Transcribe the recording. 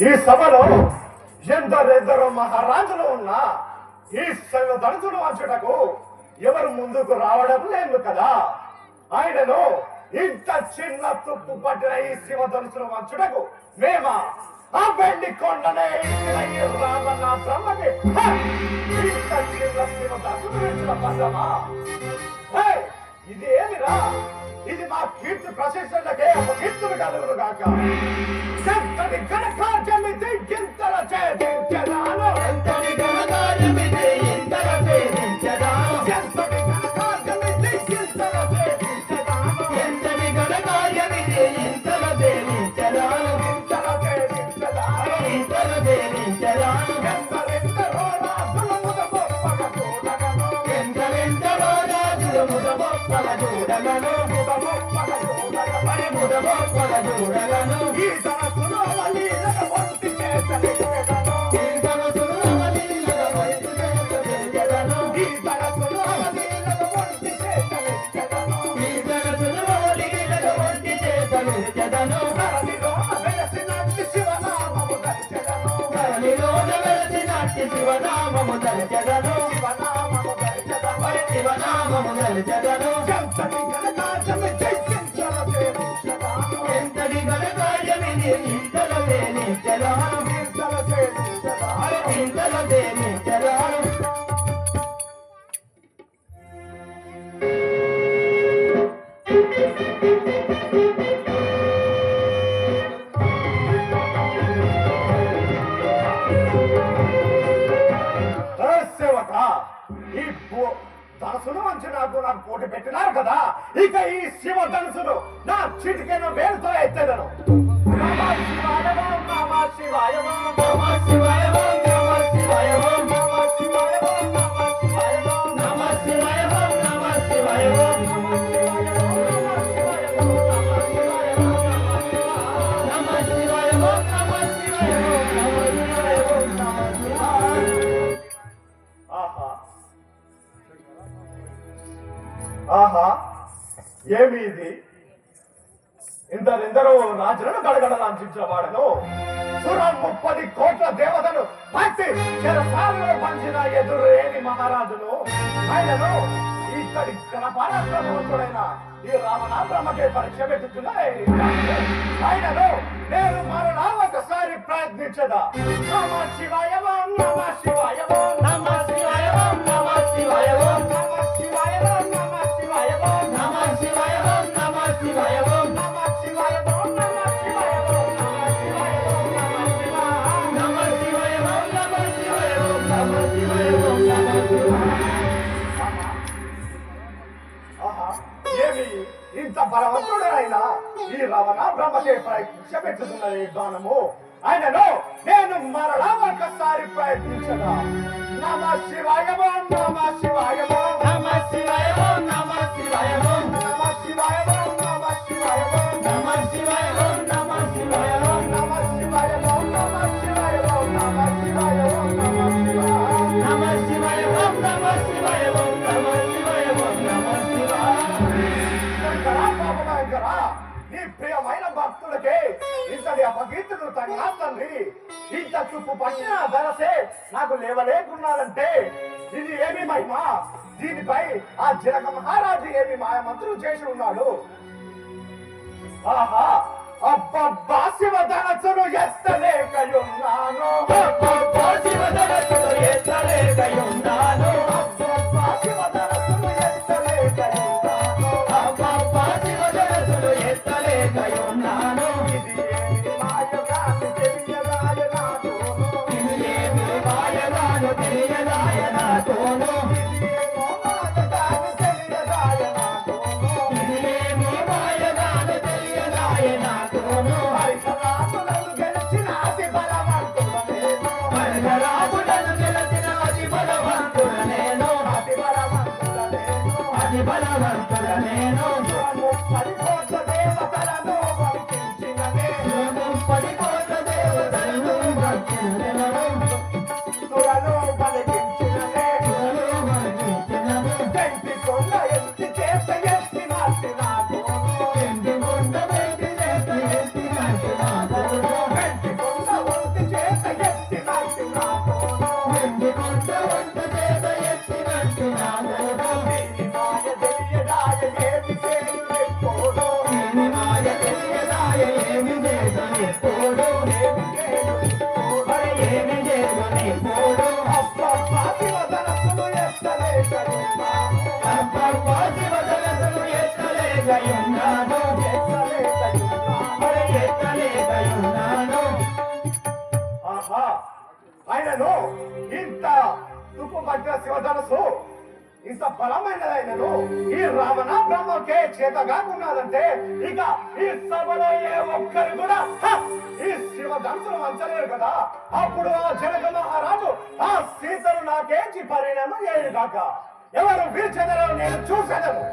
ఈ సభలో ఎందరెందరో మహారాజులు ఉన్నా ఈ శైవ ధనుసుడు వంచుటకు ఎవరు ముందుకు రావడం లేదు కదా. ఆయనను ఇంత చిన్న తుప్పు పట్టిన ఈ శివ ధనుసును వచ్చుటకు మేమా ఆ వెండి కొండనే రామన్న బ్రహ్మకి? ఇంత చిన్న శివ దళితుడు ఇచ్చిన పదమా? ఇది ఏమిరా ఇది మా కీర్తి ప్రశంసలకే రాజ చక్కని కనకాజమిది గింతల చేదించరాను ఎంతని కనకాజమిది ఇంతల చేదించరాను ఎంతని కనకాజమిది గింతల చేదించరాను ఎంతని కనకాజమిది ఇంతల చేదించరాను ఇంతల చేదించరాను ఇంతల చేదించరాను ఎంతలెంతలో రాజుల ముద గొప్పల చూడగను శివనామము దళితను శివనామము దళితను శివనామము దళితను ధనసును మంచి నాకు నాకు పోటీ పెట్టినారు కదా ఇక ఈ శివ ధనుసును నా చిటికెను వేలుతో ఎత్తేదను. ఏమి ఇది ఇందరెందరో రాజులను గడగడలాంఛించిన వాడను సురం ముప్పది కోట్ల దేవతను భక్తి చెరసాలలో పంచిన ఎదురేని మహారాజును ఆయనను ఇక్కడి పరాక్రమవంతుడైన ఈ రామనాథమ్మకే పరీక్ష పెట్టుతున్నాయి ఆయనను నేను మరలా ఒకసారి ప్రయత్నించదా? నమ శివాయ నమ శివాయ ఏమి ఇంత బలవంతుడైనా ఈ రవణ బ్రహ్మకే ప్రయత్నించబెట్టుతున్నది ఈ గానము ఆయనను నేను మరలా ఒకసారి ప్రయత్నించదా నమ శివాయ నమ అపకీర్తులు తండ్రి ఇంత చూపు పట్టిన ధరసే నాకు లేవలేకున్నాడంటే ఇది ఏమి మహిమ? దీనిపై ఆ జనక మహారాజు ఏమి మాయమంత్రులు చేసి ఉన్నాడు? ఆహా అబ్బబ్బా శివధనసును ఎత్తలేకయున్నాను. అబ్బబ్బా శివధనసును ఎత్తలేకయున్నాను. ఆయనను ఇంత తుప్పు పట్టిన శివధనసు ఇంత బలమైనదైనను ఈ రావణ బ్రహ్మకే చేత కాకున్నదంటే ఇక ఈ సభలో ఏ ఒక్కరు కూడా ఈ శివధనుసును వంచలేరు కదా. అప్పుడు ఆ జనక మహారాజు ఆ సీతను నాకేంచి పరిణామం ఏడు కాక ఎవరు వీర్చెదరో నేను చూసేదను